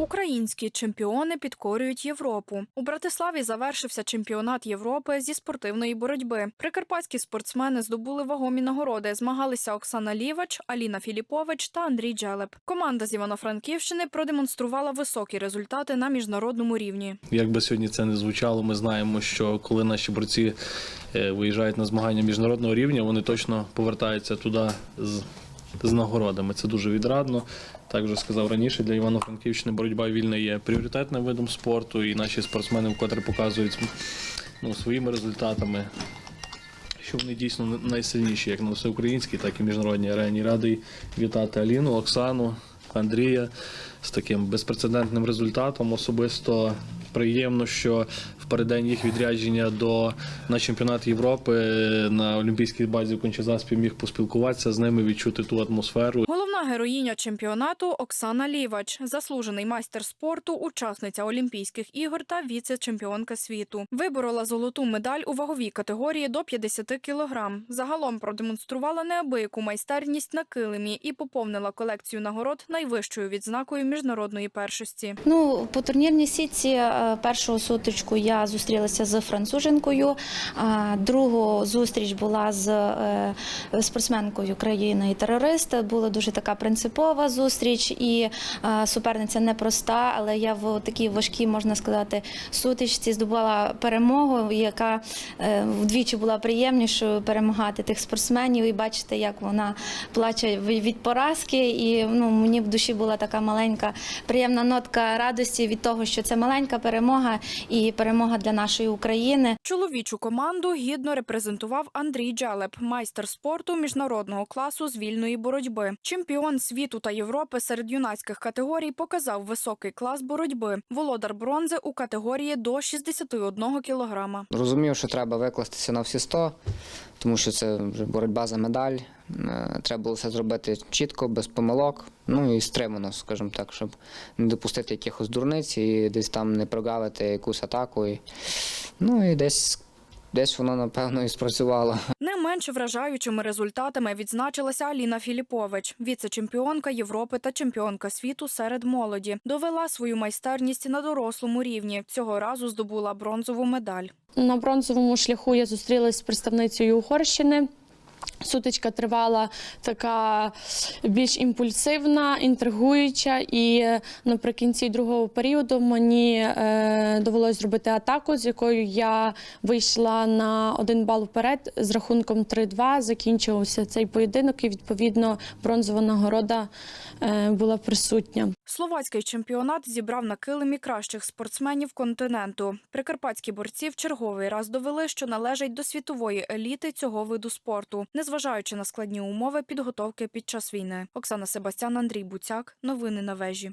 Українські чемпіони підкорюють Європу. У Братиславі завершився чемпіонат Європи зі спортивної боротьби. Прикарпатські спортсмени здобули вагомі нагороди. Змагалися Оксана Лівач, Аліна Філіпович та Андрій Джелеп. Команда з Івано-Франківщини продемонструвала високі результати на міжнародному рівні. Як би сьогодні це не звучало, ми знаємо, що коли наші борці е, виїжджають на змагання міжнародного рівня, вони точно повертаються туди з, з нагородами. Це дуже відрадно. Так вже сказав раніше, для Івано-Франківщини боротьба вільна є пріоритетним видом спорту, і наші спортсмени вкотре показують ну, своїми результатами. Що вони дійсно найсильніші, як на всеукраїнській, так і міжнародній арені. Радий вітати Аліну, Оксану, Андрія з таким безпрецедентним результатом. Особисто приємно, що в переддень їх відрядження до на чемпіонат Європи на Олімпійській базі в Кончазаспі міг поспілкуватися з ними, відчути ту атмосферу. Головна героїня чемпіонату Оксана Лівач, заслужений майстер спорту, учасниця Олімпійських ігор та віце-чемпіонка світу. Виборола золоту медаль у ваговій категорії до 50 кілограм. Загалом продемонструвала неабияку майстерність на килимі і поповнила колекцію нагород найвищою відзнакою міжнародної першості. Ну, по турнірній сітці е, першу сутичку я зустрілася з француженкою, другу зустріч була з е, спортсменкою країни і терорист. Була дуже така принципова зустріч, і е, суперниця непроста, але я в такій важкій, можна сказати, сутичці здобула перемогу, яка е, вдвічі була приємнішою перемагати тих спортсменів і бачити, як вона плаче від поразки. І ну, мені в душі була така маленька приємна нотка радості від того, що це маленька перемога і перемога для нашої України. Чоловічу команду гідно репрезентував Андрій Джелеп, майстер спорту міжнародного класу з вільної боротьби. Чемпіон світу та Європи серед юнацьких категорій показав високий клас боротьби. Володар бронзи у категорії до 61 кілограма. Розумів, що треба викластися на всі 100, тому що це боротьба за медаль. Е, Треба було все зробити чітко, без помилок, ну і стримано, скажімо так, щоб не допустити якихось дурниць і десь там не прогавити якусь атаку. І, ну і десь, десь воно, напевно, і спрацювало. Не менш вражаючими результатами відзначилася Аліна Філіпович, віце-чемпіонка Європи та чемпіонка світу серед молоді. Довела свою майстерність на дорослому рівні. Цього разу здобула бронзову медаль. На бронзовому шляху я зустрілася з представницею Угорщини. Сутичка тривала така більш імпульсивна, інтригуюча, і наприкінці другого періоду мені е, довелося зробити атаку, з якою я вийшла на один бал вперед з рахунком 3-2. Закінчився цей поєдинок, і відповідно бронзова нагорода е, була присутня. Словацький чемпіонат зібрав на килимі кращих спортсменів континенту. Прикарпатські борці в черговий раз довели, що належать до світової еліти цього виду спорту, незважаючи на складні умови підготовки під час війни. Оксана Себастян, Андрій Буцяк. Новини на вежі.